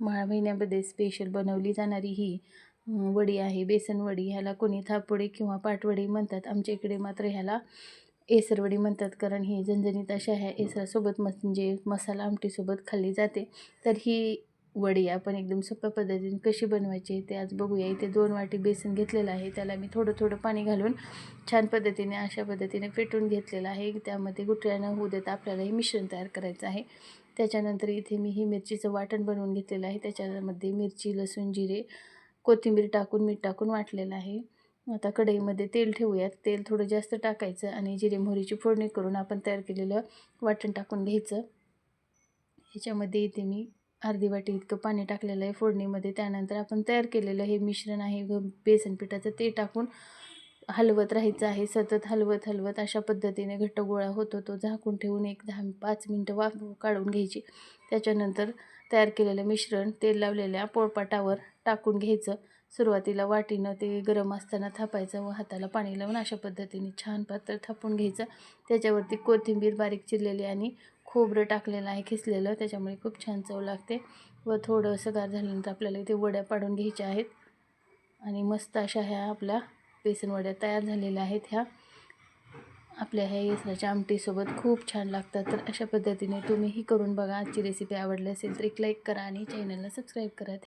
माळ महिन्यामध्ये स्पेशल बनवली जाणारी ही वडी आहे. बेसनवडी ह्याला कोणी थापवडी किंवा पाटवडी म्हणतात. आमच्या इकडे मात्र ह्याला एसरवडी म्हणतात. कारण ही झणझणीत अशा ह्या एसरासोबत म्हणजे मसाला आमटीसोबत खाल्ली जाते. तर ही वडी आपण एकदम सोप्या पद्धतीने कशी बनवायची ते आज बघूया. इथे दोन वाटी बेसन घेतलेलं आहे. त्याला मी थोडं थोडं पाणी घालून छान पद्धतीने अशा पद्धतीने फेटून घेतलेलं आहे. त्यामध्ये गुटळ्यानं होऊ देता आपल्याला हे मिश्रण तयार करायचं आहे. त्याच्यानंतर इथे मी ही मिरचीचं वाटण बनवून घेतलेलं आहे. त्याच्यामध्ये मिरची लसूण जिरे कोथिंबीर टाकून मीठ टाकून वाटलेलं आहे. आता कढईमध्ये तेल ठेवूयात. तेल थोडं जास्त टाकायचं आणि जिरे मोहरीची फोडणी करून आपण तयार केलेलं वाटण टाकून घ्यायचं. ह्याच्यामध्ये इथे मी अर्धी वाटी इतकं पाणी टाकलेलं आहे फोडणीमध्ये. त्यानंतर आपण तयार केलेलं हे मिश्रण आहे बेसन पिठाचं ते टाकून हलवत राहायचं आहे सतत हलवत हलवत अशा पद्धतीने घट्ट गोळा होतो. तो झाकून ठेवून एक दहा पाच मिनटं वाफ काढून घ्यायची. त्याच्यानंतर तयार केलेलं मिश्रण तेल लावलेल्या पोळपाटावर टाकून घ्यायचं. सुरुवातीला वाटीनं ते गरम असताना थापायचं व हाताला पाणी लावून अशा पद्धतीने छान पातळ थापून घ्यायचं. त्याच्यावरती कोथिंबीर बारीक चिरलेली आणि खोबरं टाकलेलं आहे खिसलेलं. त्याच्यामुळे खूप छान चव लागते व थोडंसं गार झाल्यानंतर आपल्याला इथे वड्या पाडून घ्यायच्या आहेत. आणि मस्त अशा ह्या आपल्या बेसनवड्या तयार झालेल्या आहेत ह्या. आपल्या ह्या येसराच्या आमटीसोबत खूप छान लागतात. तर अशा पद्धतीने तुम्हीही करून बघा. आजची रेसिपी आवडली असेल तर एक लाईक करा आणि चॅनलला सबस्क्राईब करा.